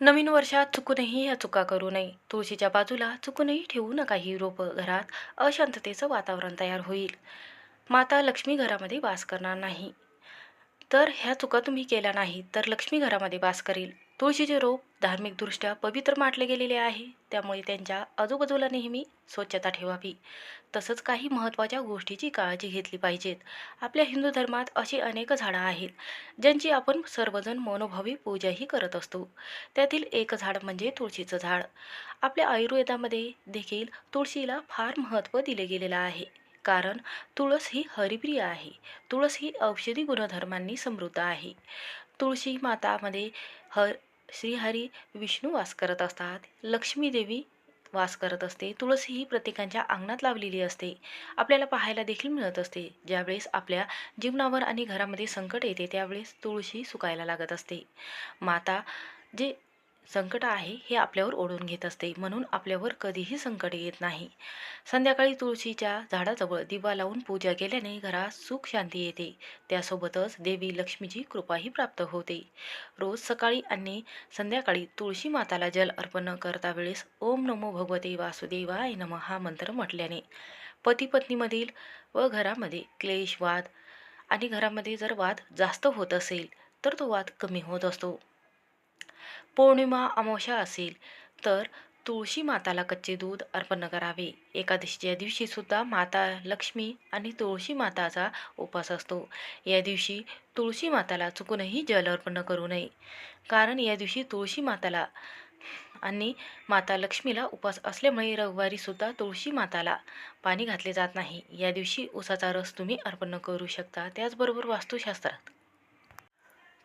नवीन वर्षात चुकूनही या चुका करू नये. तुळशीच्या बाजूला चुकूनही ठेवू नका ही रोपं घरात. अशांततेचं वातावरण तयार होईल. माता लक्ष्मी घरामध्ये वास करणार नाही. तर ह्या चुका तुम्ही केल्या नाही तर लक्ष्मी घरामध्ये वास करेल. तुळशीचे रोप धार्मिकदृष्ट्या पवित्र माटले गेलेले आहे त्यामुळे त्यांच्या आजूबाजूला नेहमी स्वच्छता ठेवावी. तसंच काही महत्त्वाच्या गोष्टीची काळजी घेतली पाहिजेत. आपल्या हिंदू धर्मात अशी अनेक झाडं आहेत ज्यांची आपण सर्वजण मनोभावी पूजाही करत असतो. त्यातील एक झाड म्हणजे तुळशीचं झाड. आपल्या आयुर्वेदामध्ये देखील तुळशीला फार महत्त्व दिले गेलेलं आहे कारण तुळस ही हरिप्रिय आहे. तुळस ही औषधी गुणधर्मांनी समृद्ध आहे. तुळशी मातामध्ये हर श्रीहरी विष्णू वास करत असतात. लक्ष्मी देवी वास करत असते. तुळसी ही प्रत्येकाच्या अंगणात लावलेली असते. आपल्याला पाहायला देखील मिळत असते. ज्यावेळेस आपल्या जीवनावर आणि घरामध्ये संकट येते त्यावेळेस तुळशी सुकायला लागत असते. माता जे संकट आहे हे आपल्यावर ओढून घेत असते म्हणून आपल्यावर कधीही संकट येत नाही. संध्याकाळी तुळशीच्या झाडाजवळ दिवा लावून पूजा केल्याने घरात सुख शांती येते. त्यासोबतच देवी लक्ष्मीची कृपाही प्राप्त होते. रोज सकाळी आणि संध्याकाळी तुळशी माताला जल अर्पण करता वेळेस ओम नमो भगवते वासुदेवाय नम हा मंत्र म्हटल्याने पती पत्नीमधील व घरामध्ये क्लेश वाद आणि घरामध्ये जर वाद जास्त होत असेल तर तो वाद कमी होत असतो. पौर्णिमा अमावस्या असेल तर तुळशी माताला कच्चे दूध अर्पण करावे. एकादशीच्या दिवशी सुद्धा माता लक्ष्मी आणि तुळशी माताचा उपास असतो. या दिवशी तुळशी माताला चुकूनही जल अर्पण करू नये. कारण या दिवशी तुळशी माताला आणि माता लक्ष्मीला उपास असल्यामुळे रविवारीसुद्धा तुळशी माताला पाणी घातले जात नाही. या दिवशी उसाचा रस तुम्ही अर्पण करू शकता. त्याचबरोबर वास्तुशास्त्रात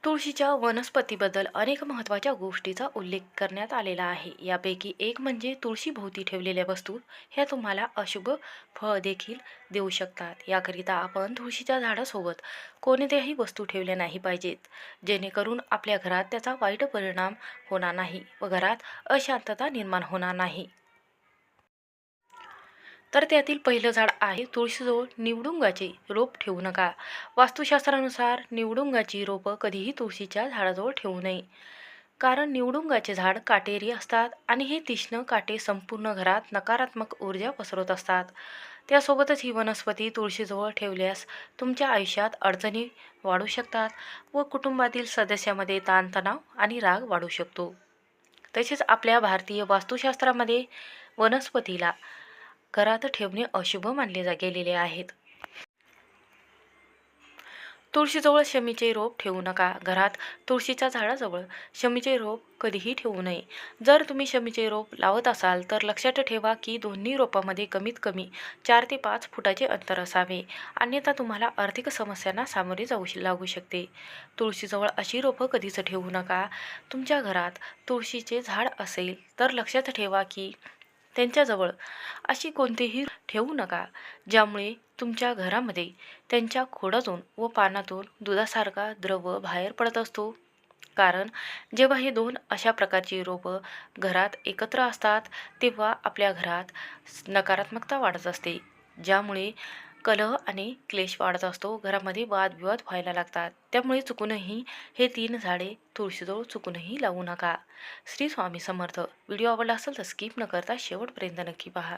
तुळशीच्या वनस्पतीबद्दल अनेक महत्त्वाच्या गोष्टीचा उल्लेख करण्यात आलेला आहे. यापैकी एक म्हणजे तुळशीभोवती ठेवलेल्या वस्तू ह्या तुम्हाला अशुभ फळ देखील देऊ शकतात. याकरिता आपण तुळशीच्या झाडासोबत कोणत्याही वस्तू ठेवल्या नाही पाहिजेत जेणेकरून आपल्या घरात त्याचा वाईट परिणाम होणार नाही व घरात अशांतता निर्माण होणार नाही. तर त्यातील पहिलं झाड आहे तुळशीजवळ निवडुंगाचे रोप ठेवू नका. वास्तुशास्त्रानुसार निवडुंगाची रोपं कधीही तुळशीच्या झाडाजवळ ठेवू नये. कारण निवडुंगाचे झाड काटेरी असतात आणि हे तीक्ष्ण काटे संपूर्ण घरात नकारात्मक ऊर्जा पसरवत असतात. त्यासोबतच ही वनस्पती तुळशीजवळ ठेवल्यास तुमच्या आयुष्यात अडचणी वाढू शकतात व कुटुंबातील सदस्यामध्ये ताणतणाव आणि राग वाढू शकतो. तसेच आपल्या भारतीय वास्तुशास्त्रामध्ये वनस्पतीला घरात ठेवणे अशुभ मानले जा गेलेले आहेत. तुळशीजवळ शमीचे रोप ठेवू नका. घरात तुळशीच्या झाडाजवळ शमीचे रोप कधीही ठेवू नये. जर तुम्ही शमीचे रोप लावत असाल तर लक्षात ठेवा की दोन्ही रोपामध्ये कमीत कमी चार ते पाच फुटाचे अंतर असावे. अन्यथा तुम्हाला आर्थिक समस्यांना सामोरे जाऊ लागू शकते. तुळशीजवळ अशी रोपं कधीच ठेवू नका. तुमच्या घरात तुळशीचे झाड असेल तर लक्षात ठेवा की त्यांच्याजवळ अशी कोणतीही ठेवू नका ज्यामुळे तुमच्या घरामध्ये त्यांच्या खोडातून व पानातून दुधासारखा द्रव बाहेर पडत असतो. कारण जेव्हा हे दोन अशा प्रकारची रोपं घरात एकत्र असतात तेव्हा आपल्या घरात नकारात्मकता वाढत असते ज्यामुळे कलह आणि क्लेश वाढत असतो. घरामध्ये वादविवाद व्हायला लागतात. त्यामुळे चुकूनही हे तीन झाडे तुळशीजवळ चुकूनही लावू नका. श्री स्वामी समर्थ. व्हिडिओ आवडला असेल तर स्किप न करता शेवटपर्यंत नक्की पहा.